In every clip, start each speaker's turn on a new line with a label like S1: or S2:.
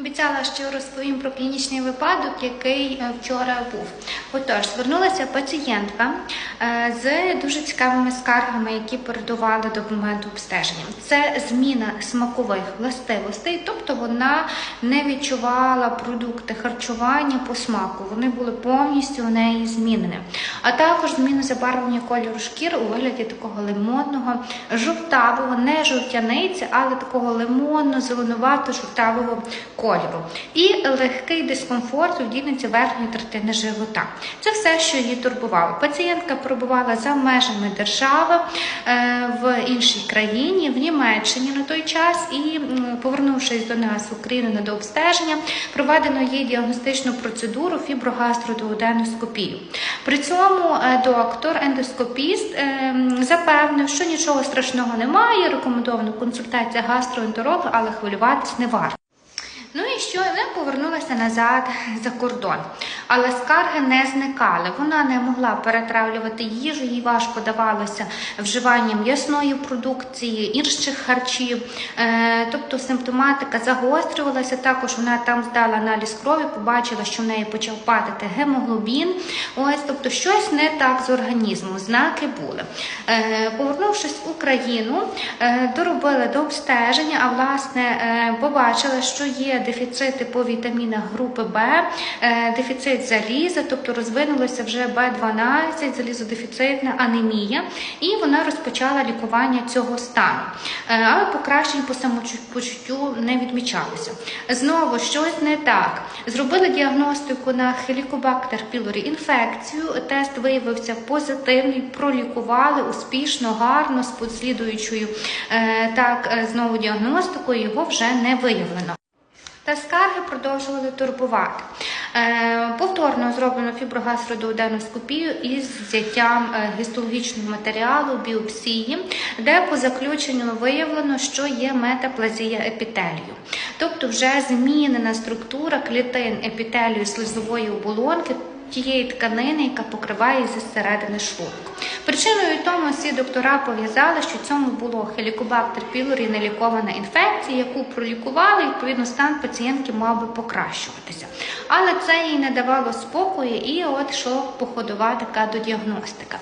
S1: Обіцяла, що розповім про клінічний випадок, який е, вчора був. Отож, звернулася пацієнтка е, з дуже цікавими скаргами, які передували до моменту обстеження. Це зміна смакових властивостей, тобто вона не відчувала продукти харчування по смаку. Вони були повністю у неї змінені. А також зміна забарвлення кольору шкір у вигляді такого лимонного, жовтавого, не жовтяниці, але такого лимонно-зеленувато-жовтавого кольору. І легкий дискомфорт у дільниці верхньої третини живота. Це все, що її турбувало. Пацієнтка пробувала за межами держави е, в іншій країні, в Німеччині на той час, і повернувшись до нас в Україну на дообстеження, проведено їй діагностичну процедуру фіброгастродуоденоскопію. При цьому е, доктор, ендоскопіст, е, запевнив, що нічого страшного немає, рекомендована консультація гастроентеролога, але хвилюватись не варто. Що вона повернулася назад за кордон, але скарги не зникали. Вона не могла перетравлювати їжу, їй важко давалося вживання м'ясної продукції, інших харчів. Е, тобто симптоматика загострювалася. Також вона там здала аналіз крові, побачила, що в неї почав падати гемоглобін. Ось, тобто, щось не так з організмом. Знаки були. Е, повернувшись в Україну, е, доробили до обстеження, а власне побачили, що є дефіцити по вітамінах групи Б, е, дефіцит заліза, тобто розвинулося вже Б12, залізодефіцитна анемія, і вона розпочала лікування цього стану. Е, Але покращень по самопочуттю не відмічалося. Знову щось не так. Зробили діагностику на хелікобактер пілорі інфекцію. Тест виявився позитивний, пролікували успішно, гарно, з послідуючою е, так е, знову діагностикою його вже не виявлено. Та скарги продовжували турбувати. Е, повторно зроблено фіброгастродуоденоскопію із взяттям е, гістологічного матеріалу біопсії, де по заключенню виявлено, що є метаплазія епітелію. Тобто вже змінена структура клітин епітелію слизової оболонки тієї тканини, яка покриває зі середини шлунку. Причиною тому всі доктора пов'язали, що цьому було хелікобактер пілорі нелікована інфекція, яку пролікували, і, відповідно, стан пацієнтки мав би покращуватися. Але це їй не давало спокою, і от йшла походова така додіагностика.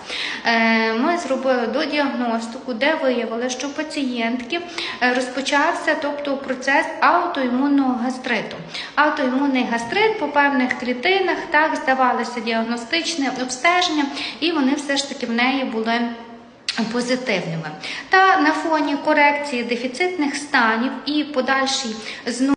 S1: Е, Ми зробили додіагностику, де виявили, що у пацієнтки е, розпочався тобто, процес аутоімунного гастриту. Аутоімунний гастрит по певних клітинах так здавалося діагностичне обстеження, і вони все ж таки в неї були. Позитивними та на фоні корекції дефіцитних станів і подальшій знову.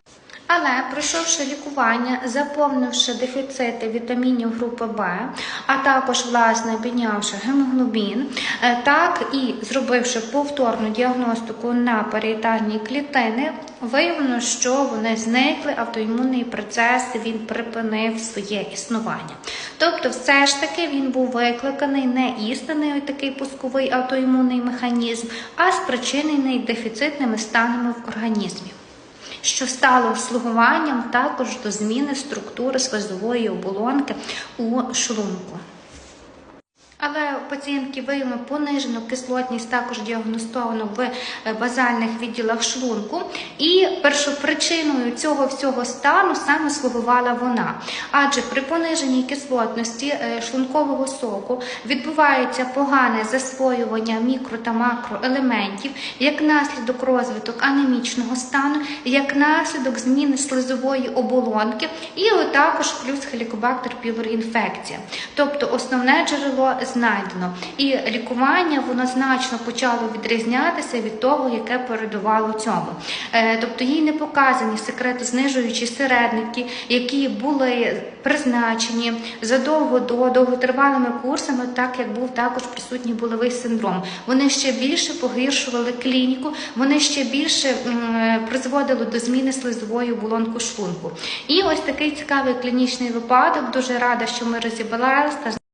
S1: Але пройшовши лікування, заповнивши дефіцити вітамінів групи Б, а також власне піднявши гемоглобін, е, так і зробивши повторну діагностику на періетальні клітини, виявлено, що вони зникли, автоімунний процес він припинив своє існування. Тобто, все ж таки він був викликаний не істинний такий пусковий автоімунний механізм, а спричинений дефіцитними станами в організмі що стало слугуванням також до зміни структури слизової оболонки у шлунку. Пацієнтки виявлено понижену кислотність, також діагностовано в е, базальних відділах шлунку. І першопричиною цього всього стану саме слугувала вона. Адже при пониженій кислотності е, шлункового соку відбувається погане засвоювання мікро та макроелементів, як наслідок розвиток анемічного стану, як наслідок зміни слизової оболонки, і також плюс хелікобактер пілорі інфекція. Тобто основне джерело знайдено. І лікування воно значно почало відрізнятися від того, яке передувало цьому. Е, Тобто їй не показані секретознижуючі середники, які були призначені задовго до довготривалими курсами, так як був також присутній болевий синдром. Вони ще більше погіршували клініку, вони ще більше призводили до зміни слизової оболонки шлунку. І ось такий цікавий клінічний випадок. Дуже рада, що ми розібралися.